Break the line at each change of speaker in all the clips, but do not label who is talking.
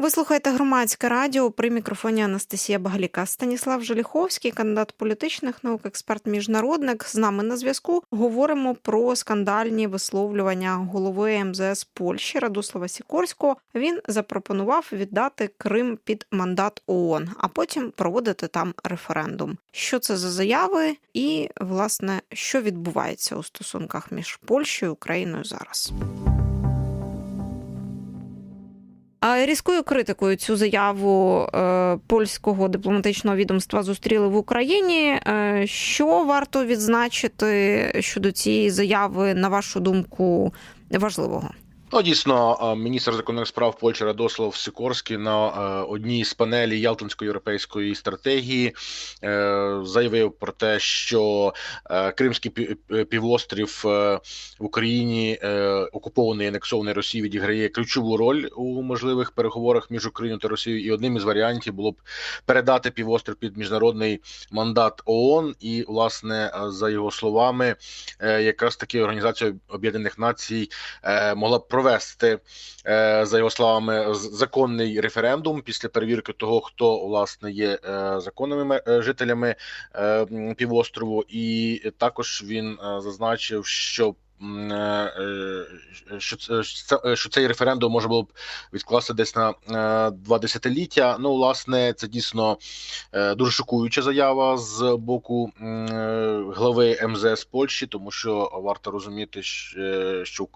Ви слухаєте громадське радіо при мікрофоні Анастасія Багаліка. Станіслав Желіховський, кандидат політичних наук, експерт міжнародник. З нами на зв'язку говоримо про скандальні висловлювання голови МЗС Польщі Радослава Сікорського. Він запропонував віддати Крим під мандат ООН, а потім проводити там референдум. Що це за заяви, і власне що відбувається у стосунках між Польщею і Україною зараз? А Різкою критикою цю заяву е, польського дипломатичного відомства зустріли в Україні. Е, що варто відзначити щодо цієї заяви, на вашу думку, важливого?
Ну, дійсно, е, міністр закордонних справ Польщі Радослав Сикорський на е, одній з панелі Ялтинської європейської стратегії е, заявив про те, що Кримський півострів в Україні окупований і анексований Росією відіграє ключову роль у можливих переговорах між Україною та Росією. І одним із варіантів було б передати півострів під міжнародний мандат ООН. І, власне, за його словами, якраз таки Організація Об'єднаних Націй могла б провести е, за його словами законний референдум після перевірки того, хто власне є е, законними е, жителями півострову, і також він зазначив, що що це що цей референдум може було б відкласти десь на два десятиліття. Ну, власне, це дійсно дуже шокуюча заява з боку глави МЗС Польщі, тому що варто розуміти, що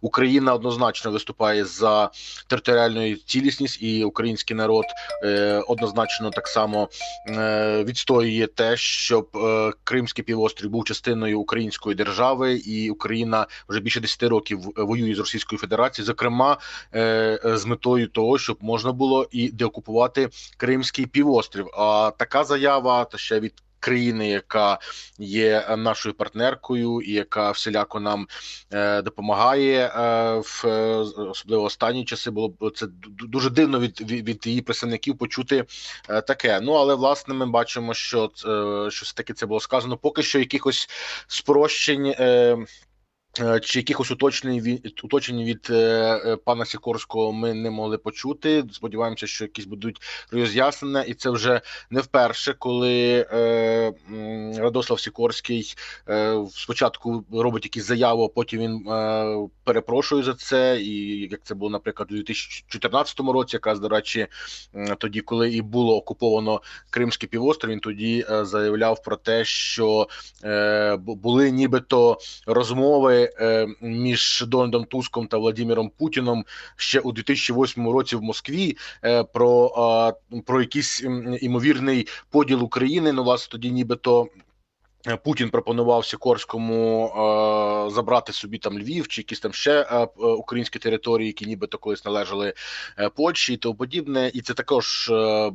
Україна однозначно виступає за територіальну цілісність, і український народ однозначно так само відстоює те, щоб Кримський півострів був частиною української держави і Україна. Україна вже більше 10 років воює з Російською Федерацією, зокрема е, з метою того, щоб можна було і деокупувати Кримський півострів. А така заява та ще від. Країни, яка є нашою партнеркою, і яка всіляко нам е, допомагає е, в особливо останні часи, було це дуже дивно від від, її представників почути е, таке. Ну але власне ми бачимо, що е, що все таки це було сказано. Поки що якихось спрощень. Е, Е, чи якихось уточнень від уточнень від е, е, пана Сікорського ми не могли почути. Сподіваємося, що якісь будуть роз'яснення, і це вже не вперше, коли е, Радослав Сікорський е, спочатку робить якісь заяви, а потім він е, перепрошує за це. І як це було, наприклад, у 2014 році, якраз до речі, тоді, коли і було окуповано Кримський півострів, він тоді е, заявляв про те, що е, були нібито розмови. Е, між Дональдом Туском та Владимиром Путіном ще у 2008 році в Москві е, про, про якийсь імовірний поділ України. Ну, власне, тоді нібито Путін пропонував Сікорському е, забрати собі там Львів чи якісь там ще е, е українські території, які нібито колись належали е, Польщі і тому подібне. І це також, е, е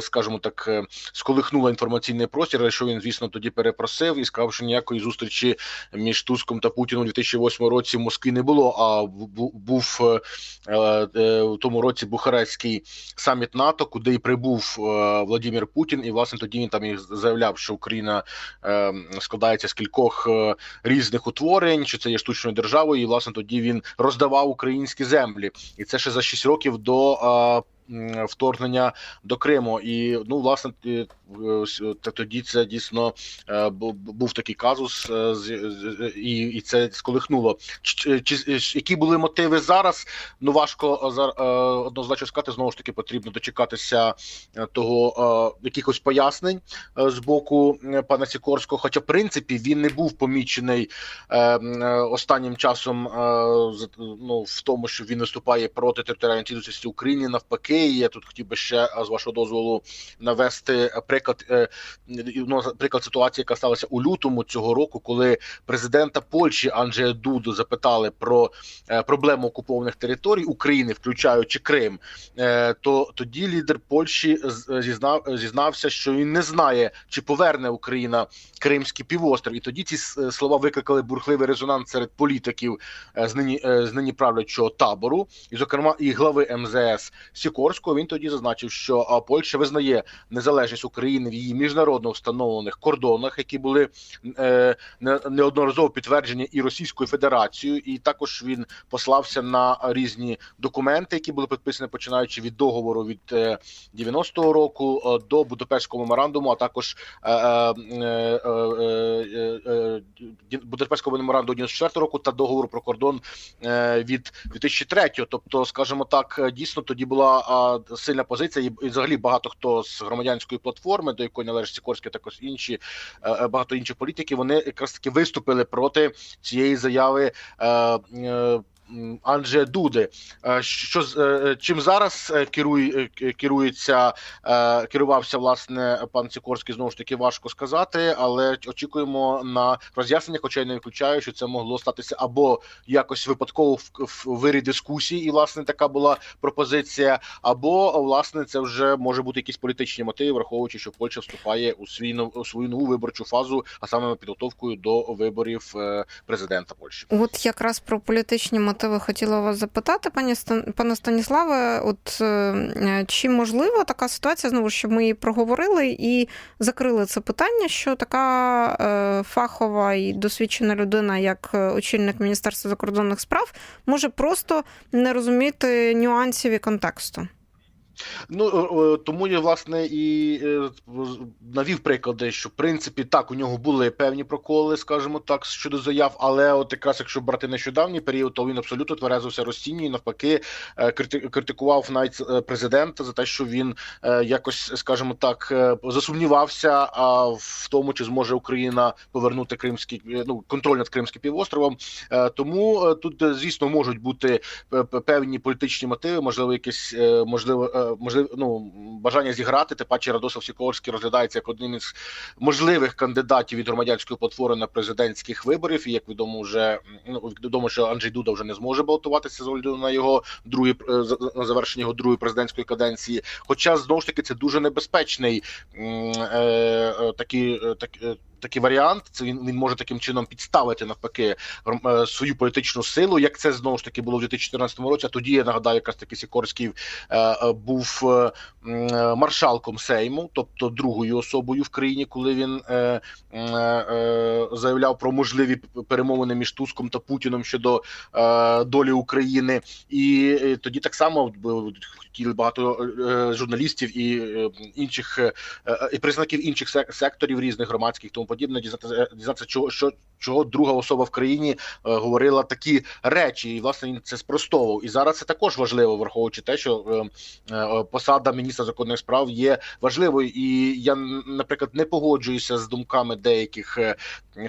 скажімо так, е, сколихнуло інформаційний простір. Що він, звісно, тоді перепросив і сказав, що ніякої зустрічі між Туском та Путіном у 2008 році в Москві не було. А був е, е, в тому році Бухарестський саміт НАТО, куди і прибув е, Владимир Путін, і власне тоді він там і заявляв, що Україна. Е, складається з кількох е, різних утворень, чи це є штучною державою, і власне тоді він роздавав українські землі, і це ще за 6 років до вторгнення до Криму. І ну власне тоді це дійсно е, був такий казус, е, і і це сколихнуло. Чи, чи які були мотиви зараз? Ну важко однозначно сказати. Знову ж таки потрібно дочекатися того якихось пояснень з боку пана Сікорського. Хоча, в принципі, він не був помічений останнім часом ну, в тому, що він виступає проти територіальної цілісності України навпаки я тут хотів би ще з вашого дозволу навести приклад е, ну, приклад ситуації, яка сталася у лютому цього року, коли президента Польщі Анджея Дуду запитали про е, проблему окупованих територій України, включаючи Крим. Е, то тоді лідер Польщі зізнав зізнався, що він не знає, чи поверне Україна Кримський півострів. І тоді ці слова викликали бурхливий резонанс серед політиків з нині з нині правлячого табору, і зокрема і глави МЗС Сікорського він тоді зазначив, що Польща визнає незалежність України. України в її міжнародно встановлених кордонах, які були е, неодноразово підтверджені і Російською Федерацією, і також він послався на різні документи, які були підписані починаючи від договору від е, 90-го року е, до Будапештського меморандуму, а також е, е, е, е, е, е, Будапештського меморандуму 94 року та договору про кордон е, від 2003. Тобто, скажімо так, е, дійсно тоді була сильна позиція, і взагалі багато хто з громадянської платформи, до якої належить Сікорський, також інші е, е, багато інших політиків, вони якраз таки виступили проти цієї заяви. Анджея Дуди, Е, що е, чим зараз е, керує керується, керувався власне пан Сікорський, знову ж таки важко сказати, але очікуємо на роз'яснення, хоча й не виключаю, що це могло статися або якось випадково в, в вирі дискусії, і власне така була пропозиція, або власне це вже може бути якісь політичні мотиви, враховуючи, що Польща вступає у свій у свою нову виборчу фазу, а саме підготовкою до виборів президента Польщі.
От якраз про політичні мотиви хотіла вас запитати, пані пане Станіславе. От е, чи можлива така ситуація, знову щоб ми її проговорили і закрили це питання, що така е, фахова і досвідчена людина, як е, очільник Міністерства закордонних справ, може просто не розуміти нюансів і контексту?
Ну е, е, тому я власне і е, навів приклади, що в принципі так у нього були певні проколи, скажімо так, щодо заяв. Але от якраз якщо брати нещодавній період, то він абсолютно тверезився розцінює навпаки критикував навіть президента за те, що він якось, скажімо так, засумнівався в тому, чи зможе Україна повернути кримський ну контроль над Кримським півостровом. Тому тут, звісно, можуть бути певні політичні мотиви, можливо, якесь е, можливо, можливо, ну бажання зіграти. Тим паче Радосов Сікорський розглядається як одним із можливих кандидатів від громадянської платформи на президентських виборів. І як відомо, вже ну відомо, що Анджей Дуда вже не зможе балотуватися з огляду на його другий е, на завершення його другої президентської каденції. Хоча знову ж таки це дуже небезпечний е, е, такий, е, так, е, такий варіант. Це він, він може таким чином підставити навпаки е, свою політичну силу, як це знову ж таки було в 2014 році. А тоді я нагадаю, якраз таки Сікорський е, е, був маршалком Сейму, тобто другою особою в країні, коли він заявляв про можливі перемовини між Туском та Путіном щодо долі України, і тоді так само хотіли багато журналістів і інших і представників інших секторів різних громадських, тому подібне, дізнатися, дізнатися, чого що чого друга особа в країні е, говорила такі речі, і власне він це спростовував. І зараз це також важливо, враховуючи те, що е, е, посада міністра законних справ є важливою. І я, наприклад, не погоджуюся з думками деяких е,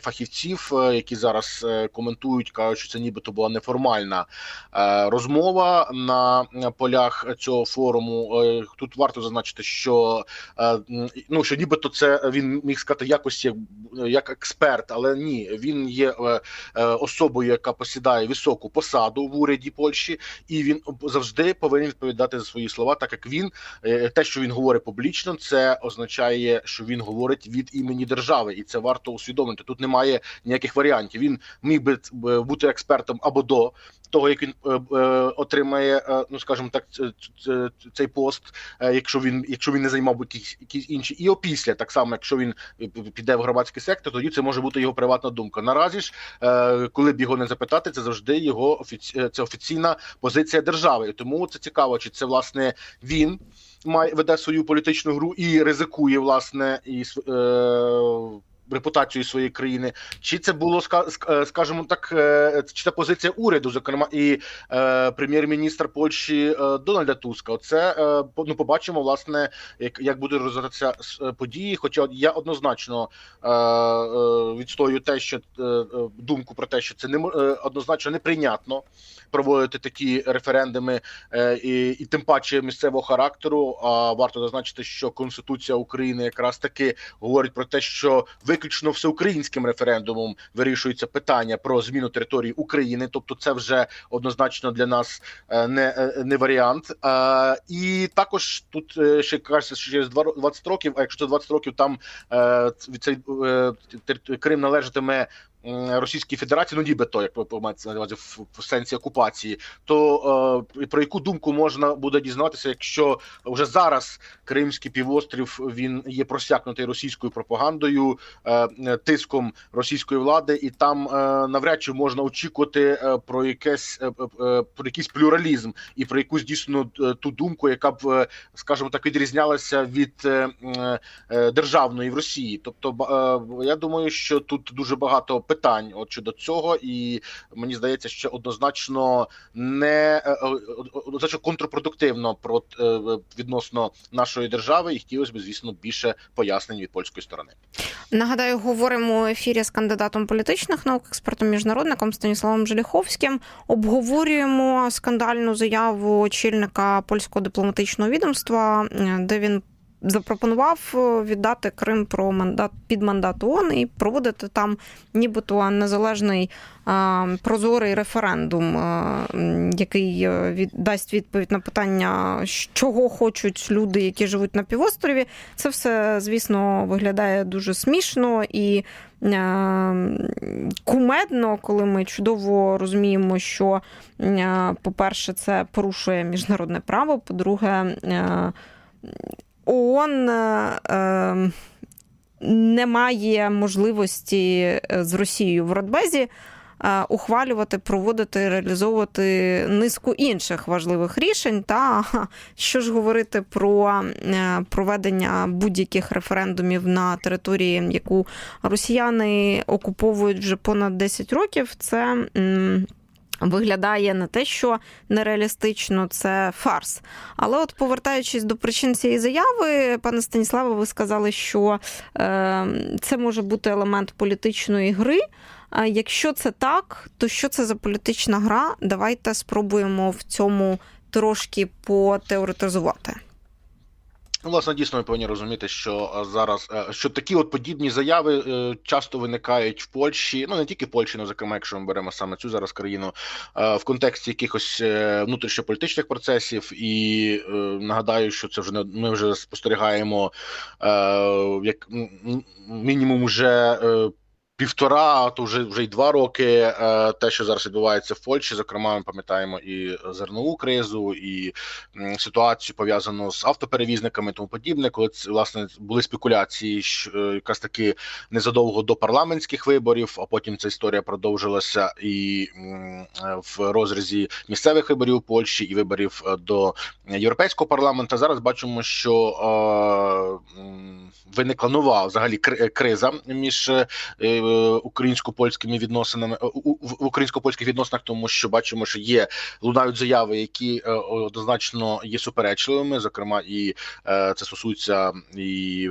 фахівців, е, які зараз е, коментують, кажуть, що це нібито була неформальна е, розмова на е, полях цього форуму. Е, Тут варто зазначити, що е, ну що нібито це він міг сказати якось як, як експерт, але ні, він є е, е, особою, яка посідає високу посаду в уряді Польщі, і він завжди повинен відповідати за свої слова, так як він е, те, що він говорить публічно, це означає, що він говорить від імені держави, і це варто усвідомити. Тут немає ніяких варіантів. Він міг би бути експертом або до того, як він е, е, отримає, е, ну скажімо так, цей пост, якщо він якщо він не займав би якісь, якісь інші, і опісля, так само, якщо він піде в громадський сектор, тоді це може бути його приватна думка. Наразі ж, коли б його не запитати, це завжди його офіці... це офіційна позиція держави. І тому це цікаво, чи це власне він має веде свою політичну гру і ризикує власне і е, репутацію своєї країни, чи це було е, скажімо так, е, чи це позиція уряду, зокрема і е, прем'єр-міністр Польщі Дональда Туска. Оце е, ну побачимо, власне, як, як буде розвиватися події. Хоча я однозначно відстоюю те, що думку про те, що це не однозначно неприйнятно проводити такі референдуми, і, і тим паче місцевого характеру. А варто зазначити, що Конституція України якраз таки говорить про те, що виключно всеукраїнським референдумом вирішується питання про зміну території України, тобто це вже однозначно для нас е, не, е, не варіант. Е, І також тут ще кажеться, що через два ро- 20 років, а якщо це 20 років, там цей Крим належатиме Російській Федерації, ну нібито, як ви маєте на увазі в, сенсі окупації, то е, про яку думку можна буде дізнатися, якщо вже зараз Кримський півострів він є просякнутий російською пропагандою, е, е, тиском російської влади, і там е, навряд чи можна очікувати е, про якесь е, е, е, про якийсь плюралізм і про якусь дійсно е, ту думку, яка б, е, скажімо так, відрізнялася від е, е, е, державної в Росії. Тобто, е, я думаю, що тут дуже багато питань от щодо цього, і мені здається, що однозначно не е, е, однозначно контрпродуктивно про е, відносно нашої держави, і хотілося б, звісно, більше пояснень від польської сторони.
Нагадаю, говоримо у ефірі з кандидатом політичних наук, експертом міжнародником Станіславом Желіховським. Обговорюємо скандальну заяву очільника польського дипломатичного відомства, де він запропонував е, віддати Крим про мандат під мандат ООН і проводити там, нібито незалежний е, прозорий референдум, е, який дасть відповідь на питання, чого хочуть люди, які живуть на півострові. Це все, звісно, виглядає дуже смішно і кумедно, коли ми чудово розуміємо, що, по-перше, це порушує міжнародне право. По-друге, ООН е, е, не має можливості е, з Росією в Радбезі е, ухвалювати, проводити, реалізовувати низку інших важливих рішень. Та що ж говорити про е, проведення будь-яких референдумів на території, яку росіяни окуповують вже понад 10 років, це. Виглядає не те, що нереалістично, це фарс. Але от повертаючись до причин цієї заяви, пане Станіславе, ви сказали, що е, це може бути елемент політичної гри. А якщо це так, то що це за політична гра? Давайте спробуємо в цьому трошки потеоретизувати.
Ну, власне, дійсно, ми повинні розуміти, що е, зараз е, що такі от подібні заяви е, часто виникають в Польщі, ну не тільки в Польщі, але, зокрема, якщо ми беремо саме цю зараз країну в контексті якихось внутрішньополітичних процесів. І нагадаю, що це вже не ми вже спостерігаємо як мінімум вже. Півтора, а то вже вже й два роки. е, Те, що зараз відбувається в Польщі, зокрема, ми пам'ятаємо і зернову кризу, і ситуацію пов'язану з автоперевізниками, і тому подібне, коли власне були спекуляції, що е, якраз таки незадовго до парламентських виборів, а потім ця історія продовжилася і е, в розрізі місцевих виборів у Польщі і виборів до європейського парламенту. Зараз бачимо, що виникла нова взагалі криза між е, е, українсько-польськими відносинами у- в українсько-польських відносинах, тому що бачимо, що є лунають заяви, які е, однозначно є суперечливими. Зокрема, і е, це стосується і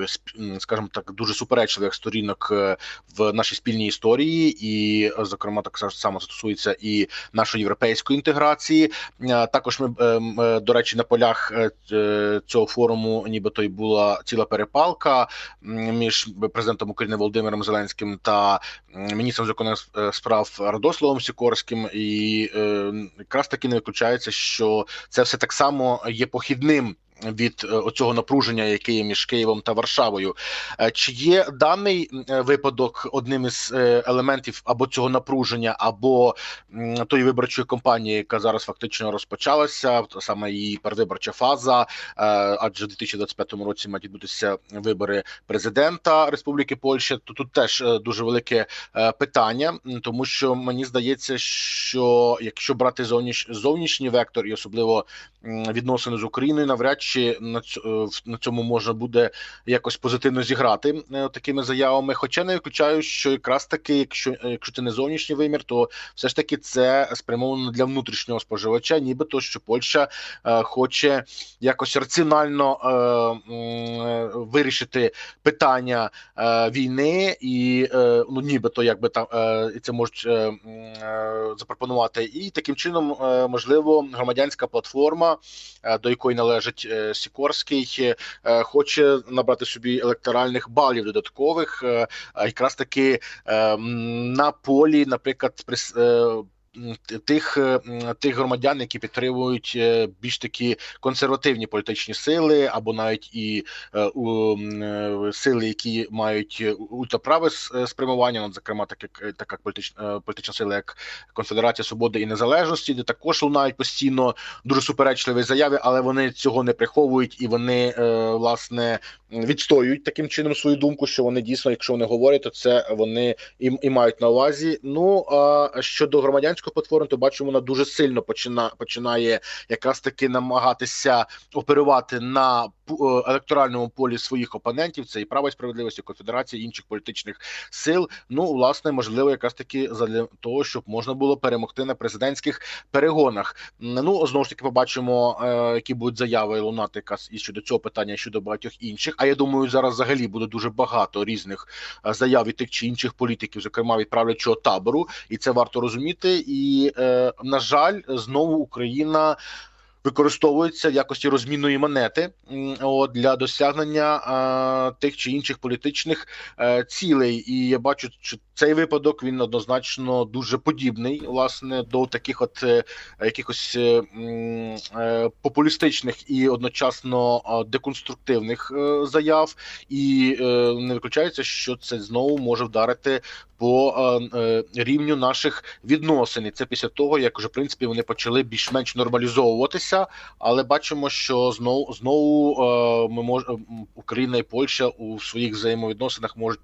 скажімо так, дуже суперечливих сторінок е, в нашій спільній історії, і е, зокрема так само стосується і нашої європейської інтеграції. Е, Також ми е, е, до речі на полях е, е, цього форуму, нібито й була ціла перепалка між президентом України Володимиром Зеленським та міністром закордонних е, справ Радославом Сікорським, і е, якраз таки не виключається, що це все так само є похідним. Від е, оцього напруження, яке є між Києвом та Варшавою, Е, чи є даний випадок одним із е, елементів або цього напруження, або тої виборчої кампанії, яка зараз фактично розпочалася, саме її передвиборча фаза, адже в 2025 році мають відбутися вибори президента Республіки Польща, то тут теж дуже велике питання, тому що мені здається, що якщо брати зовніш... зовнішній вектор, і особливо відносини з Україною, навряд чи ць- е, на цьому можна буде якось позитивно зіграти е, такими заявами. Хоча не виключаю, що якраз таки, якщо е, якщо це не зовнішній вимір, то все ж таки це спрямовано для внутрішнього споживача, нібито що Польща хоче якось раціонально вирішити питання війни, і ну нібито якби там це можуть запропонувати, і таким чином можливо громадянська платформа, до якої належить Сікорський, е, хоче набрати собі електоральних балів додаткових, е, якраз таки е, на полі, наприклад, т- тих, е, тих громадян, які підтримують е, більш такі консервативні політичні сили, або навіть і е, у, сили, які мають ультраправе спрямування, ну, зокрема, так як така політична політична сила, як Конфедерація Свободи і Незалежності, де також лунають постійно дуже суперечливі заяви, але вони цього не приховують і вони власне відстоюють таким чином свою думку, що вони дійсно, якщо вони говорять, то це вони і, і мають на увазі. Ну а щодо громадянської платформи, то бачимо, вона дуже сильно почина, починає якраз таки намагатися оперувати на е, електоральному полі своїх опонентів. Це і права і справедливість, і конфедерація і інших політичних сил. Ну, власне, можливо, якраз таки задля того, щоб можна було перемогти на президентських перегонах. Ну знову ж таки, побачимо, е, які будуть заяви лунати і щодо цього питання, і щодо багатьох інших. А я думаю, зараз взагалі буде дуже багато різних е, заяв від тих чи інших політиків, зокрема від правлячого табору, і це варто розуміти. І е, на жаль, знову Україна. Використовується в якості розмінної монети от, для досягнення е, тих чи інших політичних е, цілей. І я бачу, що цей випадок він однозначно дуже подібний, власне, до таких от е, якихось е, популістичних і одночасно деконструктивних заяв, і не виключається, що це знову може вдарити по рівню наших відносин. Це після того, як вже в принципі вони почали більш-менш нормалізовуватися. Але бачимо, що знову знову е, ми мож, Україна і Польща у своїх взаємовідносинах можуть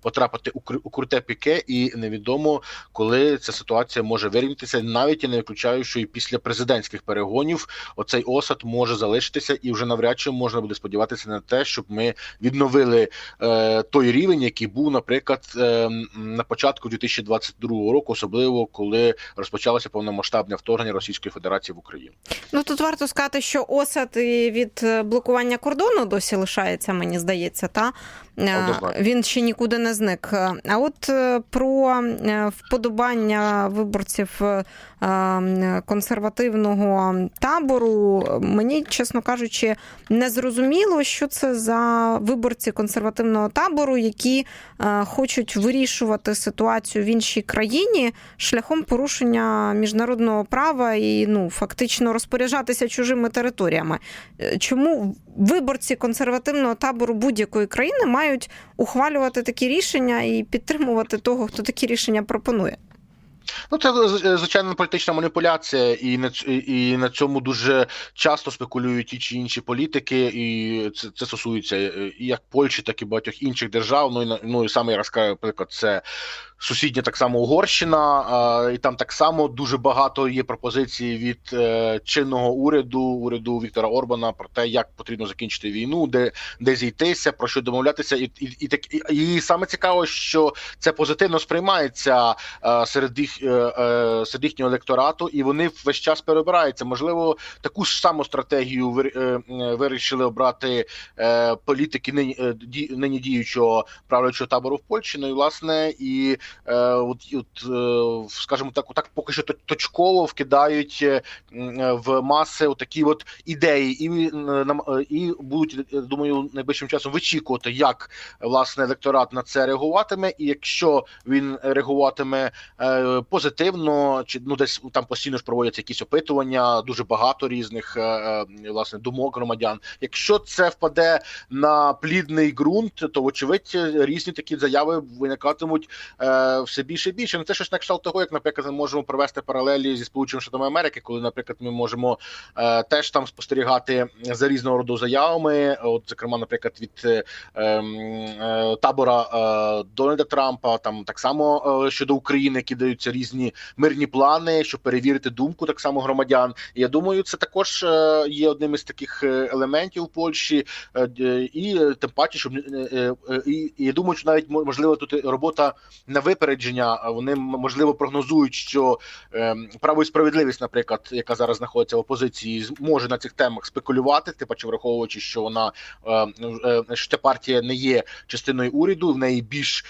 потрапити у кру- у круте піке, і невідомо, коли ця ситуація може вирівнятися. Навіть я не виключаю, що і після президентських перегонів оцей осад може залишитися, і вже навряд чи можна буде сподіватися на те, щоб ми відновили е, той рівень, який був, наприклад, е, на початку 2022 року, особливо коли розпочалося повномасштабне вторгнення Російської Федерації в Україну.
Ну тут варто сказати, що осад від е, блокування кордону досі лишається, мені здається, та Е,
Однозначно.
він ще нікуди не зник. А от е, про е, вподобання виборців е, е, консервативного табору, мені, чесно кажучи, не зрозуміло, що це за виборці консервативного табору, які е, хочуть вирішувати ситуацію в іншій країні шляхом порушення міжнародного права і ну фактично розпоряджатися чужими територіями. Е, Чому виборці консервативного табору будь-якої країни мають ухвалювати такі рішення і підтримувати того, хто такі рішення пропонує?
Ну, це е, звичайно політична маніпуляція, і на і на цьому дуже часто спекулюють ті чи інші політики, і це, це стосується е, і як Польщі, так і багатьох інших держав. Ну і ну і саме я розкажу, наприклад, це сусідня так само Угорщина, а, і там так само дуже багато є пропозицій від е, чинного уряду, уряду Віктора Орбана про те, як потрібно закінчити війну, де, де зійтися, про що домовлятися, і, і, і так і, і саме цікаво, що це позитивно сприймається е, серед їх е, е, серед їхнього електорату, і вони весь час перебираються. Можливо, таку ж саму стратегію е, е, вирішили обрати політики нині, діючого правлячого табору в Польщі. Ну і власне і от, от скажімо так, так поки що то- точково вкидають в маси такі от ідеї, і і будуть думаю найближчим часом вичікувати, як власне електорат на це реагуватиме, і якщо він реагуватиме позитивно, чи ну десь там постійно ж проводяться якісь опитування, дуже багато різних е, е, власне думок громадян. Якщо це впаде на плідний ґрунт, то вочевидь різні такі заяви виникатимуть е, все більше і більше. Ну це щось на кшталт того, як, наприклад, ми можемо провести паралелі зі Сполученими Штатами Америки, коли, наприклад, ми можемо теж там спостерігати за різного роду заявами. От, зокрема, наприклад, від ем, табора Дональда Трампа, там так само щодо України, які даються різні мирні плани, щоб перевірити думку так само громадян. І я думаю, це також е, є одним із таких е, елементів в Польщі, е, і тим паче, щоб і, я думаю, що навіть мо- можливо тут робота на випередження. Вони можливо прогнозують, що е, право і справедливість, наприклад, яка зараз знаходиться в опозиції, може на цих темах спекулювати, тим паче враховуючи, що вона е, е, що ця партія не є частиною уряду, в неї більш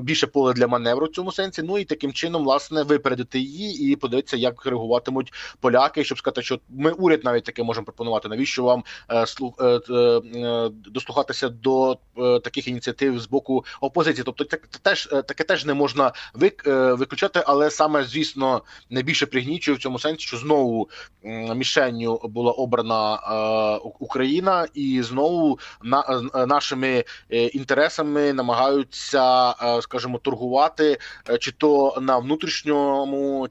більше поле для маневру в цьому сенсі. Ну і таким чином, власне. Власне випередити її і подивитися, як реагуватимуть поляки, щоб сказати, що ми уряд навіть таке можемо пропонувати. Навіщо вам е, е, е, дослухатися до таких ініціатив з боку опозиції? Тобто, це теж таке теж не можна вик, виключати, але саме звісно найбільше пригнічує в цьому сенсі, що знову мішенню була обрана Україна, і знову на нашими інтересами намагаються, скажімо, торгувати чи то на внутрішньому,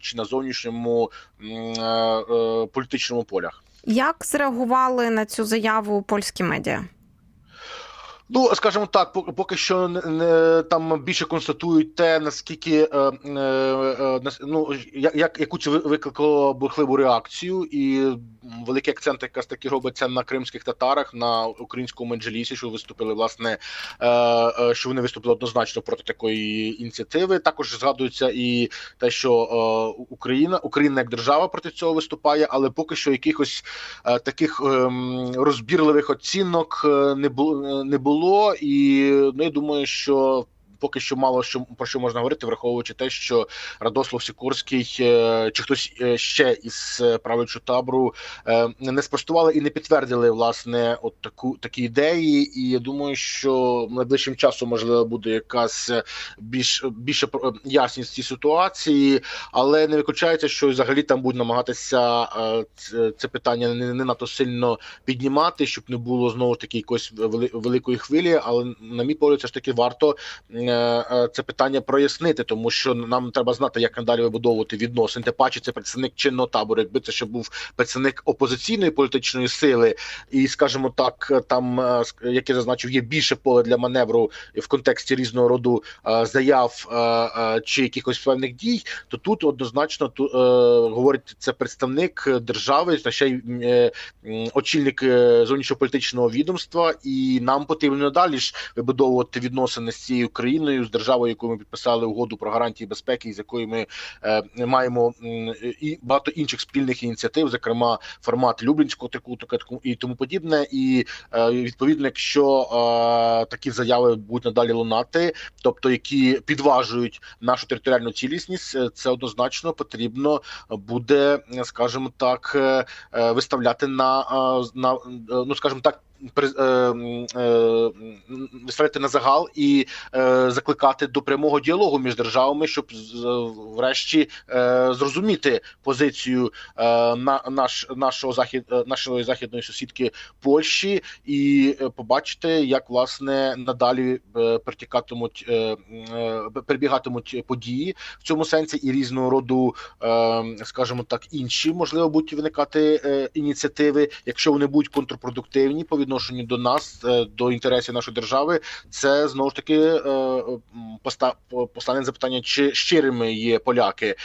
чи на зовнішньому е, е, політичному полях.
Як зреагували на цю заяву польські медіа?
Ну, скажімо так, пок- поки що не, там більше констатують те, наскільки е, е, е, ну, як, як яку це ви- викликало бурхливу реакцію, і великий акцент якраз таки робиться на кримських татарах, на українському меджлісі, що виступили власне, е, е, що вони виступили однозначно проти такої ініціативи. Також згадується і те, що е, Україна, Україна як держава проти цього виступає, але поки що якихось таких ем, розбірливих оцінок не було не було, і ми думаю, що. Поки що мало що про що можна говорити, враховуючи те, що Радослав Сікорський е, чи хтось е, ще із е, правлячого табору не спростували і не підтвердили власне от таку такі ідеї. І я думаю, що найближчим часом можливо буде якась більш більше ясність цій ситуації, але не виключається, що взагалі там будуть намагатися це питання не, не надто сильно піднімати, щоб не було знову ж таки якоїсь великої хвилі. Але на мій погляд, все ж таки варто е, е, це питання прояснити, тому що нам треба знати, як надалі вибудовувати відносини. Тим паче це представник чинного табору. Якби це ще був представник опозиційної політичної сили, і скажімо так, там е, як я зазначив, є більше поле для маневру в контексті різного роду заяв чи якихось певних дій, то тут однозначно ту, говорить це представник держави, та ще й очільник зовнішньополітичного відомства, і нам потрібно далі ж вибудовувати відносини з цією країною, з державою, яку ми підписали угоду про гарантії безпеки, з якою ми е, маємо і багато інших спільних ініціатив, зокрема формат Люблінського таку- і тому подібне. І е, відповідно, якщо е, такі заяви будуть надалі лунати, тобто які підважують нашу територіальну цілісність, це однозначно потрібно буде, скажімо так, виставляти на, на ну скажімо так. Е, е, Виставляти на загал і е, закликати до прямого діалогу між державами, щоб врешті зрозуміти позицію на наш нашого захід нашої західної сусідки Польщі, і побачити, як власне надалі притікатимуть перебігатимуть події в цьому сенсі, і різного роду, скажімо так, інші можливо будуть виникати ініціативи, якщо вони будуть контрпродуктивні по відношенню до нас, е, до інтересів нашої держави, це знову ж таки е, постане запитання, чи щирими є поляки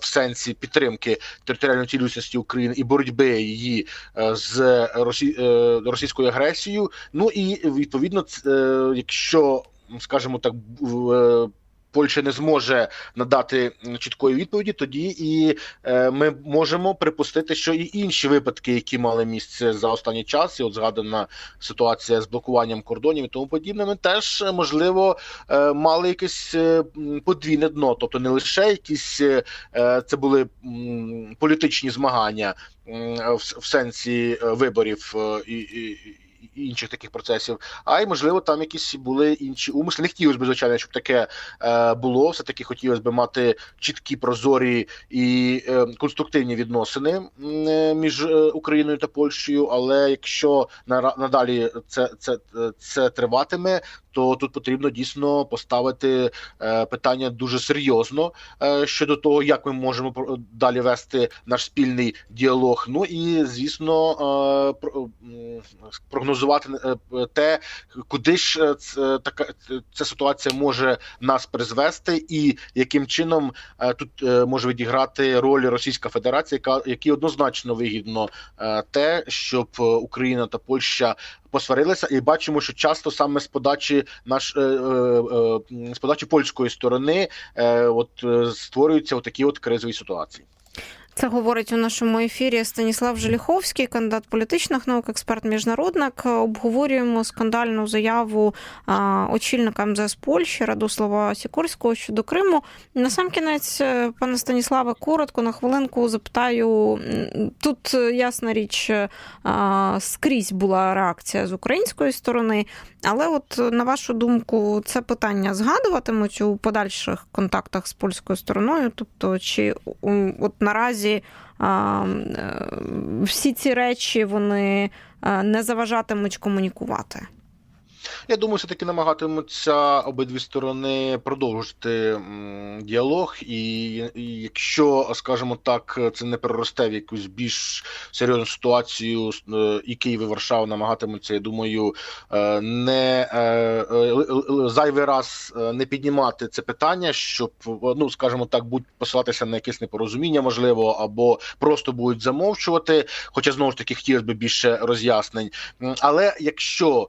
в сенсі підтримки територіальної цілісності України і боротьби її е, з росі... е, російською агресією. Ну і відповідно, е, якщо скажімо так, е, Польща не зможе надати чіткої відповіді, тоді і е, ми можемо припустити, що і інші випадки, які мали місце за останній час, і от згадана ситуація з блокуванням кордонів і тому подібне, ми теж е, можливо е, мали якесь подвійне дно, тобто не лише якісь це були політичні змагання в, сенсі виборів і. Інших таких процесів, а й можливо там якісь були інші умисли. Не хотілося б, звичайно, щоб таке е, було. Все таки хотілося б мати чіткі, прозорі і е, конструктивні відносини е, між Україною та Польщею. Але якщо надалі це, це, це триватиме, то тут потрібно дійсно поставити е, питання дуже серйозно е, щодо того, як ми можемо далі вести наш спільний діалог. Ну і звісно, е, прогнозувати те, куди ж така ця ситуація може нас призвести, і яким чином тут може відіграти роль Російська Федерація, яка якій однозначно вигідно те, щоб Україна та Польща посварилися, і бачимо, що часто саме з подачі наш е, е, е, з подачі польської сторони, от створюються такі от кризові ситуації.
Це говорить у нашому ефірі Станіслав Желіховський, кандидат політичних наук, експерт міжнародник. Обговорюємо скандальну заяву очільника МЗС Польщі Радослава Сікорського щодо Криму. Насамкінець, е, пане Станіславе, коротко на хвилинку запитаю. Тут е, ясна річ, е, скрізь була реакція з української сторони, але от на вашу думку, це питання згадуватимуть у подальших контактах з польською стороною? Тобто, чи от наразі а, е, всі ці речі вони е, не заважатимуть комунікувати?
Я думаю, все-таки намагатимуться обидві сторони продовжити діалог, і, якщо, скажімо так, це не переросте в якусь більш серйозну ситуацію, е, і Київ і Варшава намагатимуться, я думаю, е, не е, зайвий раз не піднімати це питання, щоб ну, скажімо так, будь посилатися на якесь непорозуміння, можливо, або просто будуть замовчувати. Хоча знову ж таки хотілося б більше роз'яснень. Але якщо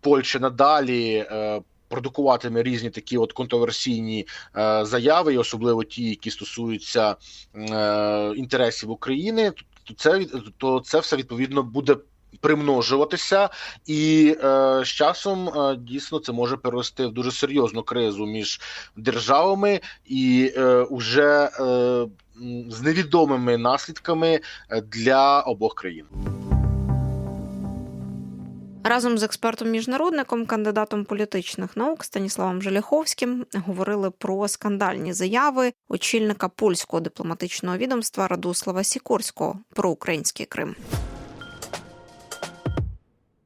Польща надалі е, продукуватиме різні такі от контроверсійні е, заяви, і особливо ті, які стосуються е, інтересів України, то це то це все відповідно буде. Примножуватися, і е, з часом е, дійсно це може перерости в дуже серйозну кризу між державами і е, уже е, з невідомими наслідками е, для обох країн.
Разом з експертом-міжнародником, кандидатом політичних наук Станіславом Желяховським говорили про скандальні заяви очільника польського дипломатичного відомства Радослава Сікорського про український Крим.